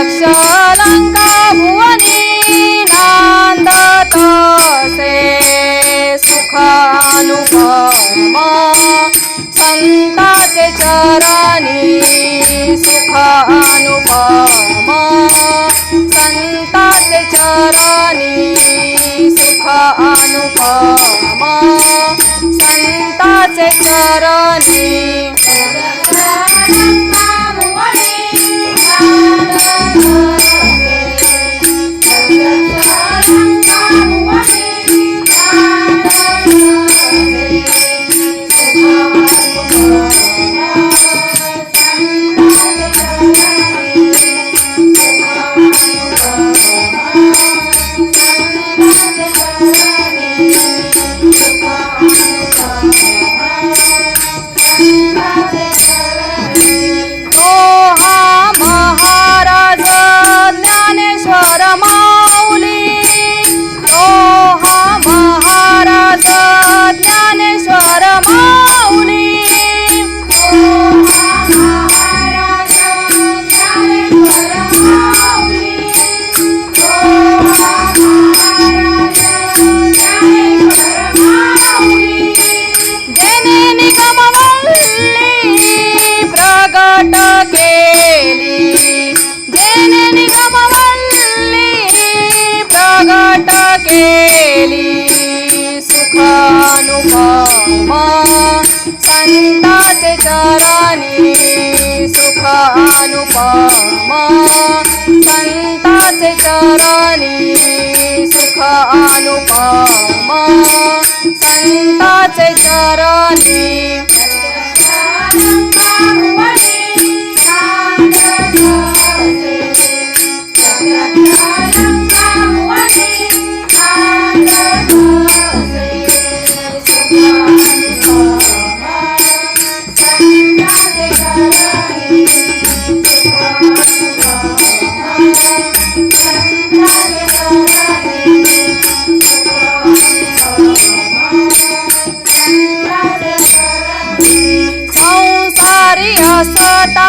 प्रत्यक्ष अलंका भुवनी नांदत असे सुखानुपमा। संताचे चरणी सुखानुपमा। संताचे चरणी सुखानुपमा। संताचे चरणी केली सुखानुपमा. संताचे चरणी सुखानुपमा. संताचे चरणी सुखानुपमा. संताचे चरणी संसारी असता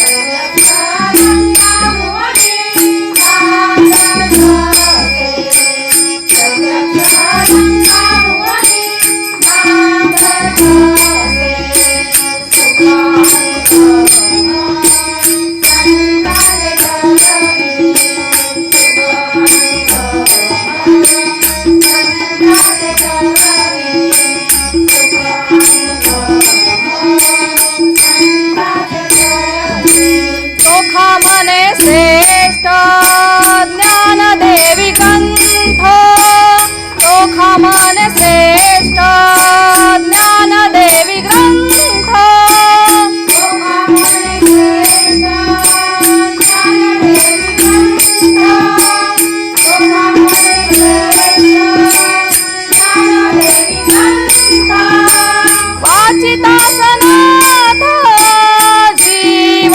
Thank you. वाचितासनाथ जीवोती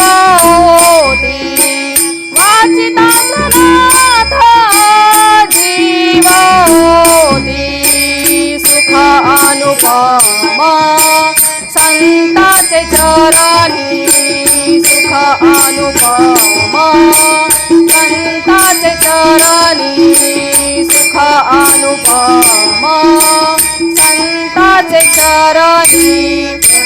वाचितासनाथ सुख संताचे चरणी सुख अनुपम सुख संताचे चरणी.